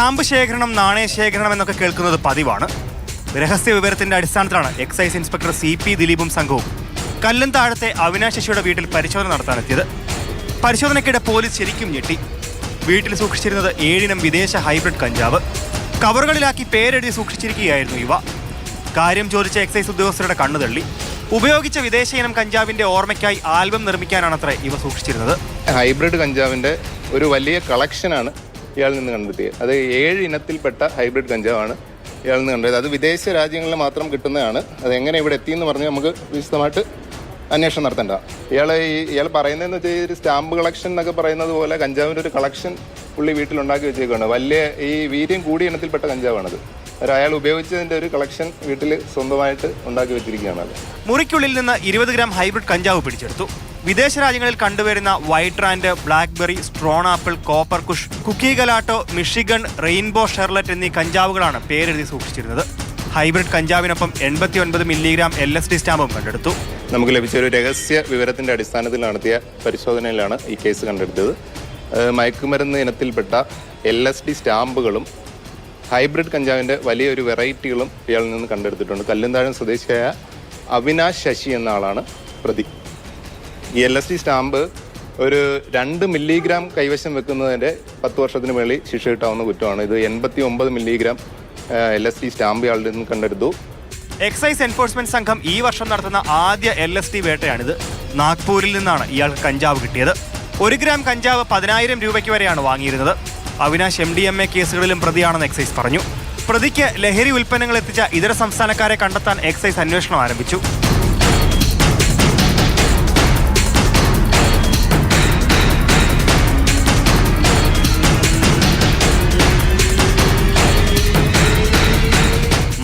Stamp ശേഖരണം നാണയ ശേഖരണം എന്നൊക്കെ കേൾക്കുന്നത് പതിവാണ്. രഹസ്യ വിവരത്തിന്റെ അടിസ്ഥാനത്തിലാണ് എക്സൈസ് ഇൻസ്പെക്ടർ സി പി ദിലീപും സംഘവും കല്ലും താഴത്തെ അവിനാശ് ശശിയുടെ വീട്ടിൽ പരിശോധന നടത്താനെത്തിയത്. പരിശോധനയ്ക്കിടെ പോലീസ് ശരിക്കും ഞെട്ടി. വീട്ടിൽ സൂക്ഷിച്ചിരുന്നത് ഏഴിനം വിദേശ ഹൈബ്രിഡ് കഞ്ചാവ്. കവറുകളിലാക്കി പേരെഴുതി സൂക്ഷിച്ചിരിക്കുകയായിരുന്നു ഇവ കാര്യം ചോദിച്ച എക്സൈസ് ഉദ്യോഗസ്ഥരുടെ കണ്ണുതള്ളി ഉപയോഗിച്ച വിദേശ ഇനം കഞ്ചാവിന്റെ ഓർമ്മയ്ക്കായി ആൽബം നിർമ്മിക്കാനാണത്രേ ഇവ സൂക്ഷിച്ചിരുന്നത്. ഹൈബ്രിഡ് കഞ്ചാവിന്റെ ഒരു വലിയ കളക്ഷനാണ് ഇയാളിൽ നിന്ന് കണ്ടെത്തിയത്. അത് ഏഴ് ഇനത്തിൽപ്പെട്ട ഹൈബ്രിഡ് കഞ്ചാവാണ് ഇയാളിൽ നിന്ന് കണ്ടത്. അത് വിദേശ രാജ്യങ്ങളിൽ മാത്രം കിട്ടുന്നതാണ്. അത് എങ്ങനെ ഇവിടെ എത്തിയെന്ന് പറഞ്ഞ് നമുക്ക് വിശദമായിട്ട് അന്വേഷണം നടത്തേണ്ട. ഇയാൾ ഈ ഇയാൾ പറയുന്നതെന്ന് വെച്ചാൽ ഒരു സ്റ്റാമ്പ് കളക്ഷൻ എന്നൊക്കെ പറയുന്നത് പോലെ കഞ്ചാവിന്റെ ഒരു കളക്ഷൻ പുള്ളി വീട്ടിലുണ്ടാക്കി വെച്ചേക്കാണ് വലിയ ഈ വീര്യം കൂടിയ ഇനത്തിൽപ്പെട്ട കഞ്ചാവാണത്. അയാൾ ഉപയോഗിച്ചതിന്റെ ഒരു കളക്ഷൻ വീട്ടിൽ സ്വന്തമായിട്ട് ഉണ്ടാക്കി വെച്ചിരിക്കുകയാണ് മുറിക്കുള്ളിൽ നിന്ന് ഇരുപത് ഗ്രാം ഹൈബ്രിഡ് കഞ്ചാവ് പിടിച്ചെടുത്തു. വിദേശ രാജ്യങ്ങളിൽ കണ്ടുവരുന്ന white rand blackberry സ്ട്രോൺ apple copper kush cookie gelato Michigan rainbow Charlotte എന്നീ കഞ്ചാവുകളാണ് പേരെഴുതി സൂക്ഷിച്ചിരുന്നത്. ഹൈബ്രിഡ് കഞ്ചാവിനൊപ്പം എൺപത്തി ഒൻപത് മില്ലിഗ്രാം എൽ എസ് ഡി സ്റ്റാമ്പും കണ്ടെടുത്തു. നമുക്ക് ലഭിച്ച ഒരു രഹസ്യ വിവരത്തിന്റെ അടിസ്ഥാനത്തിൽ നടത്തിയ പരിശോധനയിലാണ് ഈ കേസ് കണ്ടെടുത്തത്. മയക്കുമരുന്ന് ഇനത്തിൽപ്പെട്ട എൽ എസ് ഡി സ്റ്റാമ്പുകളും ഹൈബ്രിഡ് കഞ്ചാവിന്റെ വലിയൊരു വെറൈറ്റികളും ഇയാളിൽ നിന്ന് കണ്ടെടുത്തിട്ടുണ്ട്. കല്ലുന്താഴം സ്വദേശിയായ അവിനാശ് ശശി എന്ന ആളാണ് പ്രതി. ഈ എൽ എസ് ഡി സ്റ്റാമ്പ് ഒരു രണ്ട് മില്ലിഗ്രാം കൈവശം വെക്കുന്നതിന്റെ പത്ത് വർഷത്തിന് മേളിൽ ശിക്ഷ കിട്ടാവുന്ന കുറ്റമാണ്. ഇത് എൺപത്തി ഒമ്പത് milligram L S D stamp ആളുടെ നിന്ന് കണ്ടെടുത്തു. എക്സൈസ് എൻഫോഴ്സ്മെന്റ് സംഘം ഈ വർഷം നടത്തുന്ന ആദ്യ എൽ എസ് ഡി വേട്ടയാണിത്. നാഗ്പൂരിൽ നിന്നാണ് ഇയാൾക്ക് കഞ്ചാവ് കിട്ടിയത്. ഒരു ഗ്രാം കഞ്ചാവ് പതിനായിരം രൂപയ്ക്ക് വരെയാണ് വാങ്ങിയിരുന്നത്. Avinash M D M A കേസുകളിലും പ്രതിയാണെന്ന് എക്സൈസ് പറഞ്ഞു. പ്രതിക്ക് ലഹരി ഉൽപ്പന്നങ്ങൾ എത്തിച്ച ഇതര സംസ്ഥാനക്കാരെ കണ്ടെത്താൻ എക്സൈസ് അന്വേഷണം ആരംഭിച്ചു.